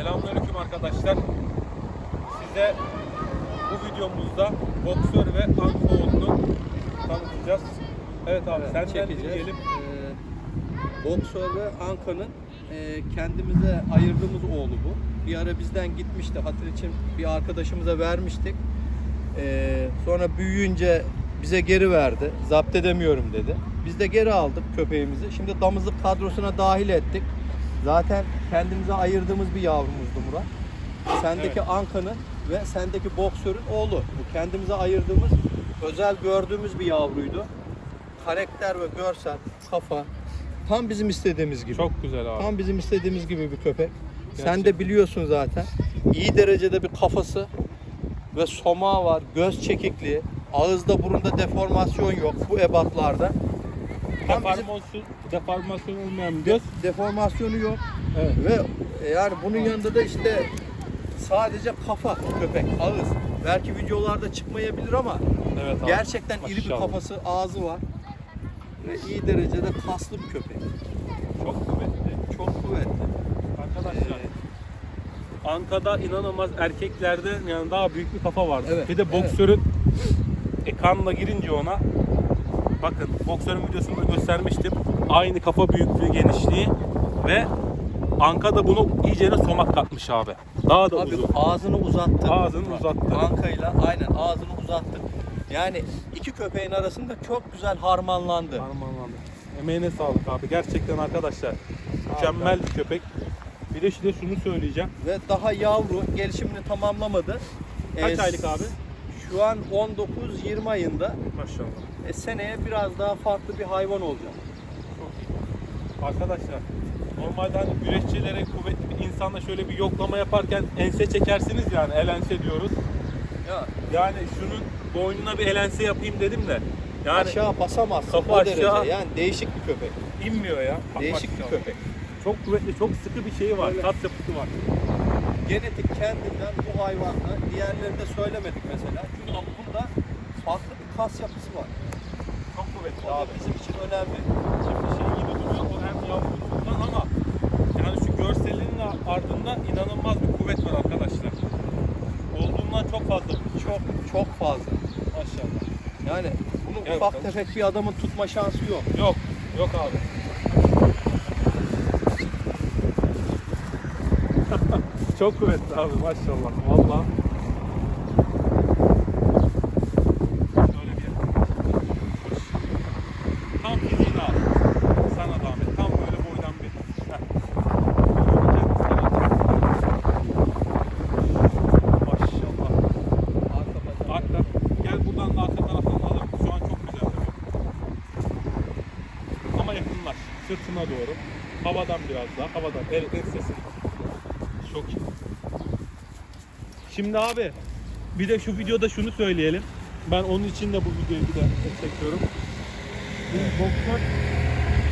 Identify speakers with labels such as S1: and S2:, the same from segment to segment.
S1: Selamünaleyküm arkadaşlar. Size bu videomuzda boksör ve ankoğlunu tanıtacağız. Evet abi
S2: Evet,
S1: senden dinleyelim.
S2: Ee, boksör ve Anka'nın e, kendimize ayırdığımız oğlu bu. Bir ara bizden gitmişti. Hatır için bir arkadaşımıza vermiştik. Ee, sonra büyüyünce bize geri verdi. Zapt edemiyorum dedi. Biz de geri aldık köpeğimizi. Şimdi damızlık kadrosuna dahil ettik. Zaten kendimize ayırdığımız bir yavrumuzdu Murat. Sendeki
S1: Evet.
S2: Anka'nın ve sendeki boksörün oğlu. Bu kendimize ayırdığımız, özel gördüğümüz bir yavruydu. Karakter ve görsel, kafa tam bizim istediğimiz gibi.
S1: Çok güzel abi.
S2: Tam bizim istediğimiz gibi bir köpek. Sen
S1: Gerçekten.
S2: de biliyorsun zaten. İyi derecede bir kafası ve somağı var, göz çekikliği, ağızda burunda deformasyon yok bu ebatlarda.
S1: Deformasyon, deformasyon olmayan göz.
S2: deformasyonu yok
S1: Evet.
S2: ve e, yani bunun yanında da işte sadece kafa köpek, ağız. Belki videolarda çıkmayabilir ama
S1: Evet abi.
S2: gerçekten iri bir kafası, ağzı var. Ve iyi derecede kaslı bir köpek.
S1: Çok kuvvetli.
S2: Çok kuvvetli.
S1: Arkadaşlar. Anka'da inanılmaz erkeklerde yani daha büyük bir kafa vardı.
S2: Evet,
S1: Bir de
S2: evet.
S1: boksörün e, kanla girince ona bakın boksörün videosunda göstermiştim. Aynı kafa büyüklüğü, genişliği ve Anka'da bunu iyicene somak katmış abi. Daha da
S2: Abi
S1: uzun.
S2: ağzını uzattı.
S1: Ağzını uzattı.
S2: Ankayla aynen ağzını uzattı. Yani iki köpeğin arasında çok güzel harmanlandı.
S1: Harmanlandı. Emeğine sağlık abi. Gerçekten arkadaşlar mükemmel bir köpek. Bir de şimdi şunu söyleyeceğim.
S2: Ve daha yavru gelişimini tamamlamadı.
S1: Kaç
S2: Ee,
S1: aylık abi?
S2: Şu an 19-20 ayında.
S1: Maşallah.
S2: E, seneye biraz daha farklı bir hayvan olacak.
S1: Arkadaşlar normalde hani güreşçilere kuvvetli bir insanla şöyle bir yoklama yaparken ense çekersiniz yani el ense diyoruz.
S2: Ya
S1: Yani şunun boynuna bir el ense yapayım dedim de yani
S2: aşağı basamazsın
S1: kafa aşağı-
S2: derece. Yani değişik bir köpek.
S1: inmiyor ya. Bak
S2: Değişik bir köpek.
S1: Çok kuvvetli, çok sıkı bir şeyi var.
S2: Evet.
S1: Kas yapısı var.
S2: Genetik kendinden bu hayvanda diğerlerini de söylemedik mesela. Çünkü bunda farklı bir kas yapısı var.
S1: Kuvvetli
S2: O
S1: abi.
S2: bizim için önemli.
S1: Şimdi şey gibi duruyor. O hem yavrusundan ama yani şu görselinin ardında inanılmaz bir kuvvet var arkadaşlar. Olduğundan çok fazla.
S2: Çok çok fazla.
S1: Maşallah.
S2: Yani bunu
S1: Gel
S2: ufak
S1: bakalım.
S2: tefek bir adamın tutma şansı yok.
S1: Yok. Yok abi. Çok kuvvetli abi maşallah. Valla. Şöyle bir Hoş. Tam fiziğini al. Sana da Ahmet. Tam böyle boydan bir. Heh. Maşallah.
S2: Arka bacağı.
S1: Arka. Gel buradan da arka taraftan alalım. Şu an çok güzel tabii. Ama yakınlaş. Sırtına doğru. Havadan biraz daha. Havadan. El, el sesi. Çok iyi. Şimdi abi bir de şu videoda şunu söyleyelim. Ben onun için de bu videoyu bir de çekiyorum. Bu boksör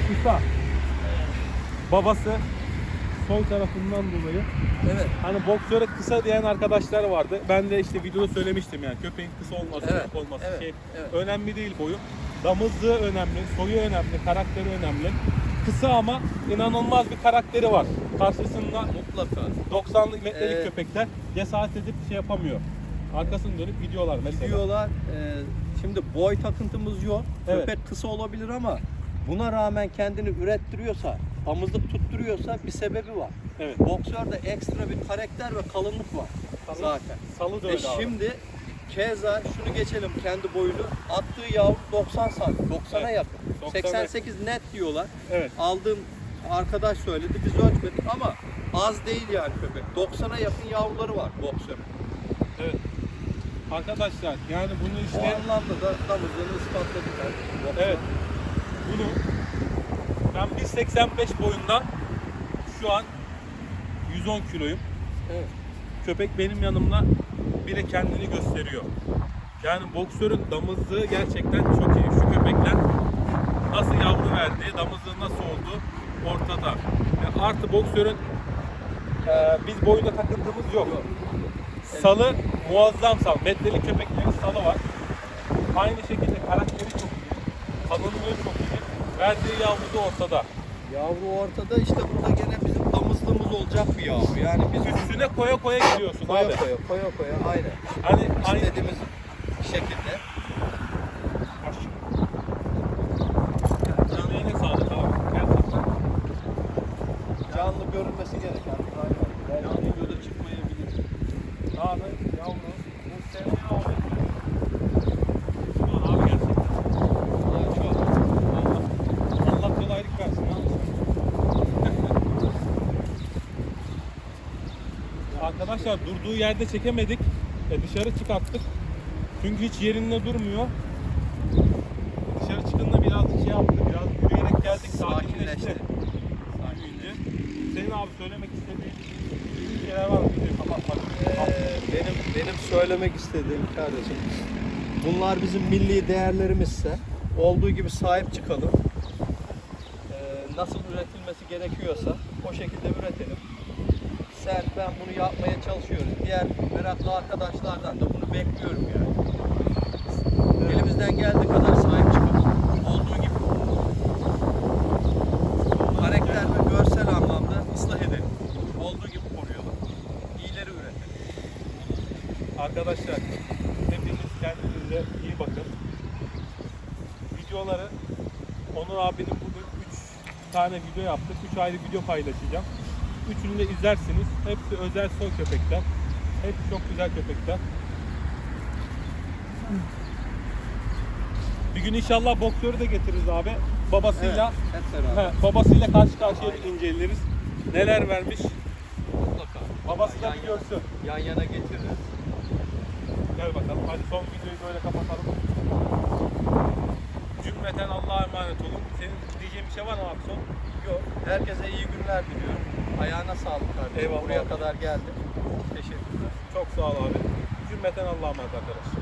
S1: kısa. Babası sol tarafından dolayı
S2: Evet.
S1: Hani boksöre kısa diyen arkadaşlar vardı. Ben de işte videoda söylemiştim yani köpeğin kısa olması,
S2: Evet,
S1: uzun olması
S2: evet,
S1: şey
S2: evet.
S1: önemli değil boyu. Damızlığı önemli, soyu önemli, karakteri önemli. Kısa ama inanılmaz bir karakteri var. Karşısında
S2: Mutlaka.
S1: 90'lı metrelik
S2: Ee,
S1: köpekler cesaret edip şey yapamıyor. Arkasını dönüp gidiyorlar mesela.
S2: Gidiyorlar. e, şimdi boy takıntımız yok.
S1: Evet.
S2: Köpek kısa olabilir ama buna rağmen kendini ürettiriyorsa, damızlık tutturuyorsa bir sebebi var.
S1: Evet.
S2: Boksörde ekstra bir karakter ve kalınlık var
S1: Salı-
S2: zaten.
S1: Salı da
S2: E
S1: öyle abi.
S2: şimdi keza şunu geçelim kendi boyunu. Attığı yavru 90 santim. 90'a
S1: Evet.
S2: yakın.
S1: 90'a
S2: 88 net diyorlar.
S1: Evet.
S2: Aldığım arkadaş söyledi. Biz ölçmedik ama az değil yani köpek. 90'a yakın yavruları var boksörün.
S1: Evet. Arkadaşlar yani bunu
S2: O
S1: işte
S2: anlamda da damızlığını ispatladılar.
S1: Evet. Bunu ben 1.85 boyunda şu an 110 kiloyum.
S2: Evet.
S1: Köpek benim yanımda bile kendini gösteriyor. Yani boksörün damızlığı gerçekten çok iyi. Şu köpekler nasıl yavru verdiği, damızlığı nasıl olduğu ortada. Yani artı boksörün e, biz boyunda takıntımız yok. Salı muazzam sal. Metrelik köpeklerin salı var. Aynı şekilde karakteri çok iyi. Kalınlığı çok iyi. Verdiği yavru da ortada.
S2: Yavru ortada işte burada gene bizim damızlığımız olacak bir yavru. Yani biz
S1: üstüne koya koya gidiyorsun
S2: Koya
S1: abi.
S2: koya koya koya aynen.
S1: Hani aynı
S2: İstediğimiz şekilde.
S1: Emeğine sağlık abi. Gerçekten.
S2: Canlı görülmesi gereken bir hayvan.
S1: Yanlış videoda çıkmayabilir. Abi yavrum. Bu sene abi. Ulan abi gerçekten.
S2: Yani çok.
S1: Allah, Allah kolaylık versin abi. Arkadaşlar durduğu yerde çekemedik. E, dışarı çıkarttık. Çünkü hiç yerinde durmuyor. Dışarı çıkınca birazcık şey yaptı. Biraz yürüyerek geldik. Sakinleşti.
S2: Sakinleşti.
S1: Senin abi söylemek istediğin şeyler var mı? Kapatmadan.
S2: Ee, benim benim söylemek istediğim kardeşim. Bunlar bizim milli değerlerimizse olduğu gibi sahip çıkalım. Ee, nasıl üretilmesi gerekiyorsa o şekilde üretelim. Ben bunu yapmaya çalışıyoruz. Diğer meraklı arkadaşlardan da bunu bekliyorum yani. Elimizden geldiği kadar sahip çıkalım. Olduğu gibi. Karakter ve görsel anlamda ıslah edelim. Olduğu gibi koruyalım. İyileri üretelim.
S1: Arkadaşlar hepiniz kendinize iyi bakın. Videoları Onur abinin bugün 3 tane video yaptık. 3 ayrı video paylaşacağım. Üçünü de izlersiniz. Hepsi özel soy köpekler. Hepsi çok güzel köpekler. Bir gün inşallah boksörü de getiririz abi. Babasıyla
S2: hep beraber.
S1: he, babasıyla karşı karşıya bir inceleriz. Neler vermiş.
S2: Mutlaka.
S1: Babası da bir görsün.
S2: Yan yana getiririz.
S1: Gel bakalım. Hadi son videoyu böyle kapatalım. Cümleten Allah'a emanet olun. Senin diyeceğin bir şey var mı abi son?
S2: Yok. Herkese iyi günler diliyorum. Ayağına sağlık kardeşim.
S1: Eyvallah
S2: Buraya
S1: abi.
S2: kadar geldin. Teşekkürler.
S1: Çok sağ ol abi. Cümleten Allah'a emanet arkadaşlar.